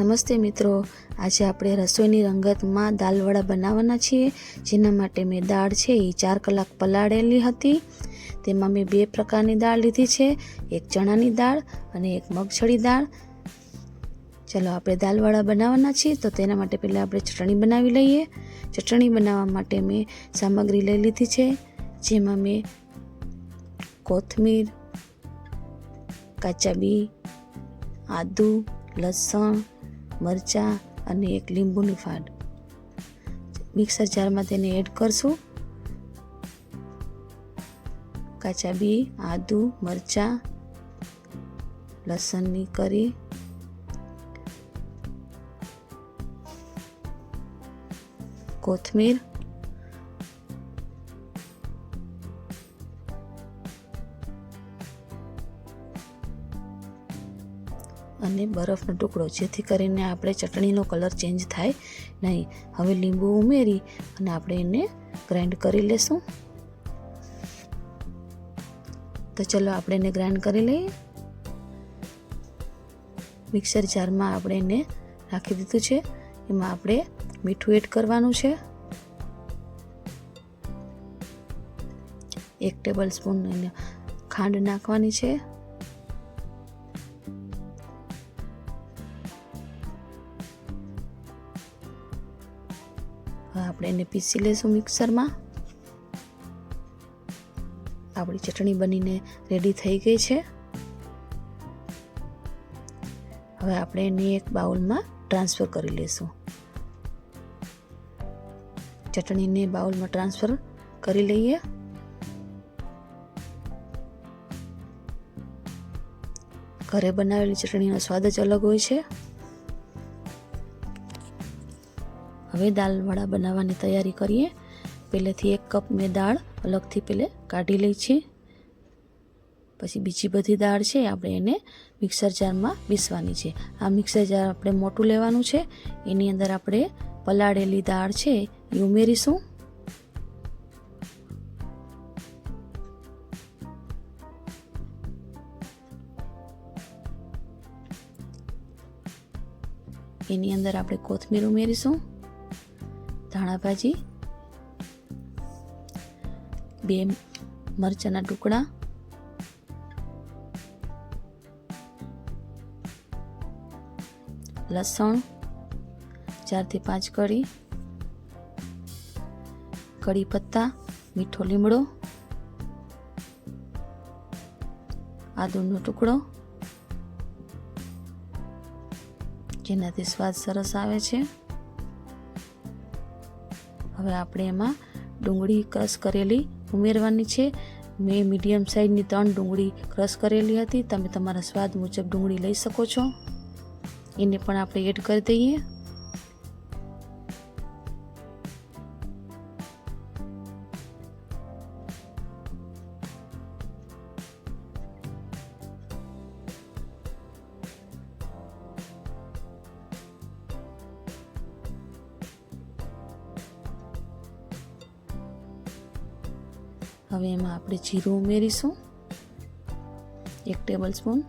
નમસ્તે મિત્રો. આજે આપણે રસોઈની રંગતમાં દાલવડા બનાવવાના છીએ. જેના માટે મેં દાળ છે એ ચાર કલાક પલાળેલી હતી. તેમાં મેં બે પ્રકારની દાળ લીધી છે. એક ચણાની દાળ અને એક મગછળી દાળ. ચલો આપણે દાલવડા બનાવવાના છીએ. તો તેના માટે પહેલાં આપણે ચટણી બનાવી લઈએ. ચટણી બનાવવા માટે મેં સામગ્રી લઈ લીધી છે. જેમાં મેં કોથમીર, કાચા બી, આદુ, લસણ મરચાં અને એક લીંબુની ફાડ. મિક્સર જારમાં તેને એડ કરશું. કાચા બી, આદુ, મરચાં, લસણની કરી. કોથમીર અને બરફનો ટુકડો, જેથી કરીને આપણે ચટણીનો કલર ચેન્જ થાય નહીં. હવે લીંબુ ઉમેરી અને આપણે એને ગ્રાઇન્ડ કરી લેશું. તો ચલો આપણે એને ગ્રાઇન્ડ કરી લઈએ. મિક્સર જારમાં આપણે એને રાખી દીધું છે. એમાં આપણે મીઠું એડ કરવાનું છે. એક ટેબલ સ્પૂન ખાંડ નાખવાની છે. હવે આપણે એને પીસી લઈશું મિક્સરમાં. આપણી ચટણી બનીને રેડી થઈ ગઈ છે. હવે આપણે એને એક બાઉલમાં ટ્રાન્સફર કરી લઈશું ચટણીને બાઉલમાં ટ્રાન્સફર કરી લઈએ. ઘરે બનાવેલી ચટણીનો સ્વાદ જ અલગ હોય છે. હવે દાળવડા બનાવવાની તૈયારી કરીએ. પહેલેથી એક કપ મેં દાળ અલગથી પહેલે કાઢી લઈ છે. પછી બીજી બધી દાળ છે, આપણે એને મિક્સર જારમાં પીસવાની છે. આ મિક્સર જાર આપણે મોટું લેવાનું છે. એની અંદર આપણે પલાળેલી દાળ છે, એ ઉમેરીશું. એની અંદર આપણે કોથમીર ઉમેરીશું. ધાણા ભાજી, બે મરચાંના ટુકડા, લસણ ચારથી પાંચ કળી કડી પત્તા, મીઠો લીમડો, આદુનો ટુકડો, જેનાથી સ્વાદ સરસ આવે છે. હવે આપણે એમાં ડુંગળી ક્રશ કરેલી ઉમેરવાની છે. મેં મીડિયમ સાઇઝની ત્રણ ડુંગળી ક્રશ કરેલી હતી. તમે તમારા સ્વાદ મુજબ ડુંગળી લઈ શકો છો. એને પણ આપણે એડ કરી દઈએ. હવે એમાં આપણે જીરું ઉમેરીશું. એક ટેબલ સ્પૂન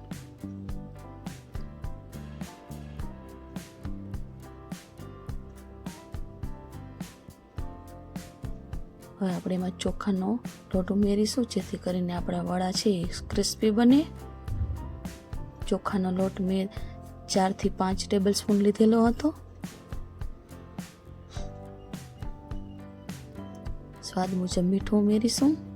હવે આપણે એમાં ચોખાનો લોટ ઉમેરીશું, જેથી કરીને આપણા વડા છે એ ક્રિસ્પી બને. ચોખાનો લોટ મેં ચારથી પાંચ ટેબલ સ્પૂન લીધેલો હતો. સ્વાદ મુજબ મીઠું ઉમેરીશું.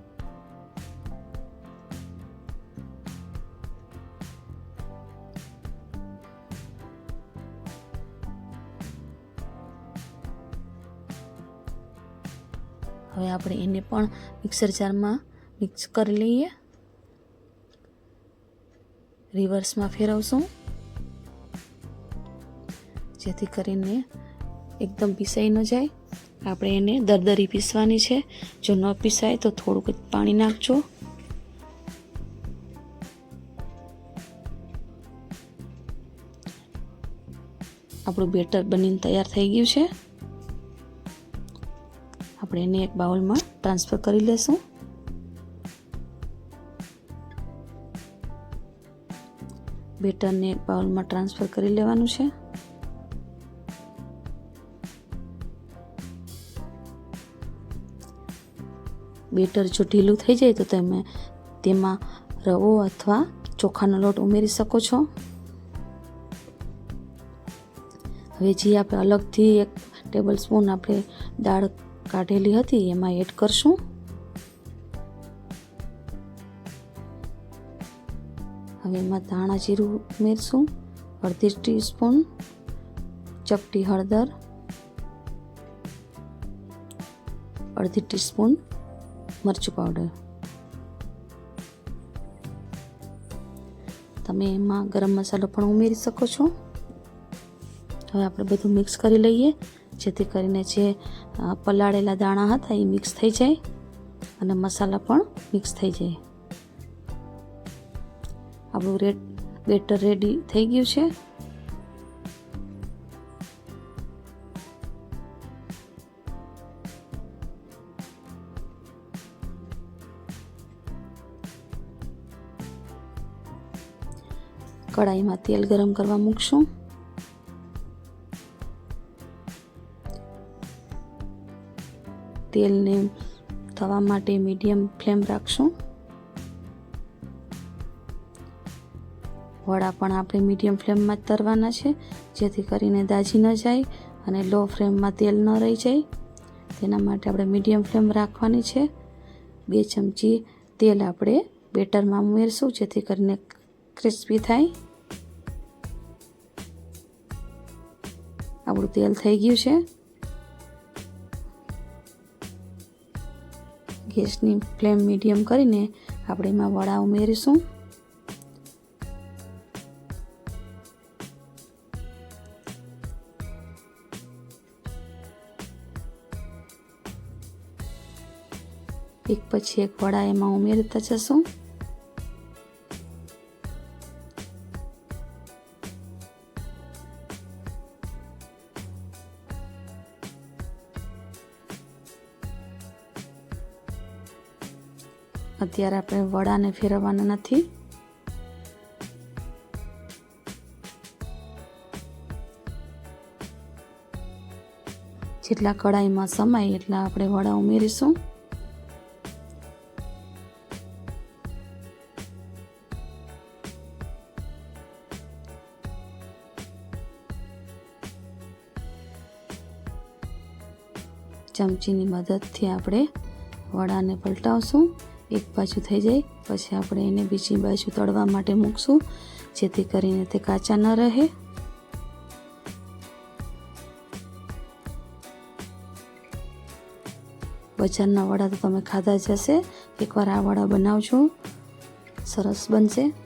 હવે આપણે એને પણ મિક્સર જારમાં મિક્સ કરી લઈએ. રિવર્સમાં ફેરવશું. જેથી કરીને એકદમ પીસાઈ ન જાય. આપણે એને દરદરી પીસવાની છે. જો ન પીસાય તો થોડુંક પાણી નાખજો. આપણું બેટર બનીને તૈયાર થઈ ગયું છે. આપણે એને બાઉલમાં ટ્રાન્સફર કરી લેશું. બેટરને એક બાઉલમાં ટ્રાન્સફર કરી લેવાનું છે. બેટર જો ઢીલું થઈ જાય તો તમે તેમાં રવો અથવા ચોખાનો લોટ ઉમેરી શકો છો. હવે જે આપણે અલગથી એક ટેબલ સ્પૂન આપણે દાળ કાઢેલી હતી, એમાં એડ કરશું. હવે એમાં ધાણા જીરું ઉમેરશું, અડધી ટીસ્પૂન ચપટી હળદર, અડધી ટીસ્પૂન મરચું પાવડર. તમે એમાં ગરમ મસાલો પણ ઉમેરી શકો છો. હવે આપણે બધું મિક્સ કરી લઈએ, જેથી કરીને જે પલાળેલા દાણા હતા એ મિક્સ થઈ જાય અને મસાલા પણ મિક્સ થઈ જાય. આપણું રેડ બેટર રેડી થઈ ગયું છે. કડાઈમાં તેલ ગરમ કરવા મૂકશું. તેલને થવા માટે મીડિયમ ફ્લેમ રાખશું. વડા પણ આપણે મીડિયમ ફ્લેમમાં જ તરવાના છે, જેથી કરીને દાજી ન જાય અને લો ફ્લેમમાં તેલ ન રહી જાય. તેના માટે આપણે મીડિયમ ફ્લેમ રાખવાની છે. બે ચમચી તેલ આપણે બેટરમાં ઉમેરશું, જેથી કરીને ક્રિસ્પી થાય. આપણું તેલ થઈ ગયું છે. ગેસની ફ્લેમ મીડિયમ કરીને આપણે એમાં વડા ઉમેરીશું. એક પછી એક વડા એમાં ઉમેરતા જશું. અત્યારે આપણે વડાને ફેરવવાના નથી. જેટલા કડાઈમાં સમાય એટલા આપણે વડા ઉમેરીશું. ચમચીની મદદથી આપણે વડાને પલટાવશું. એક બાજુ થઈ જાય. પછી આપણે એને બીજી બાજુ તળવા માટે મૂકશું, જેથી કરીને તે કાચા ન રહે. બજારના વડા તો તમે ખાધા જ હશે. એકવાર આ વડા બનાવજો. સરસ બનશે.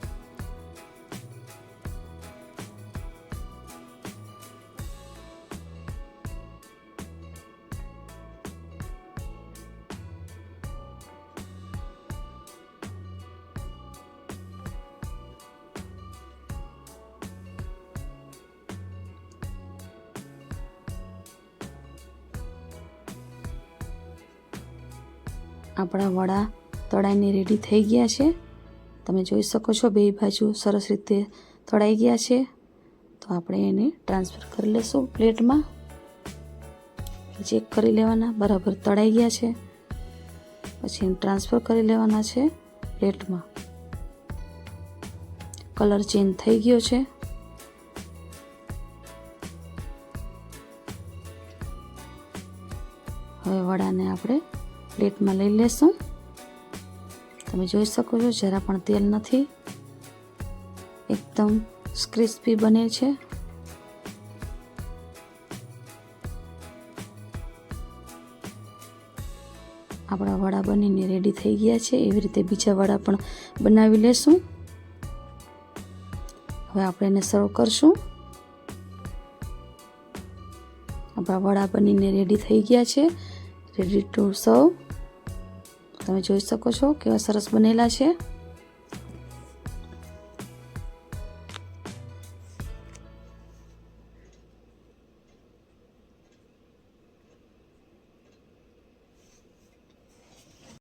આપણા વડા તળાઈને રેડી થઈ ગયા છે. તમે જોઈ શકો છો બે બાજુ સરસ રીતે તળાઈ ગયા છે. તો આપણે એને ટ્રાન્સફર કરી લેશું પ્લેટમાં. ચેક કરી લેવાના, બરાબર તળાઈ ગયા છે. પછી એને ટ્રાન્સફર કરી લેવાના છે પ્લેટમાં. કલર ચેન્જ થઈ ગયો છે. હવે વડાને આપણે પ્લેટમાં લઈ લેશું. તમે જોઈ શકો છો, જરા પણ તેલ નથી. એકદમ ક્રિસ્પી બને છે. આપણા વડા બનીને રેડી થઈ ગયા છે. એવી રીતે બીજા વડા પણ બનાવી લેશું. હવે આપણે એને સર્વ કરશું. આપણા વડા બનીને રેડી થઈ ગયા છે. રેડી ટુ સર્વ તમે જોઈ શકો છો કેવા સરસ બનેલા છે.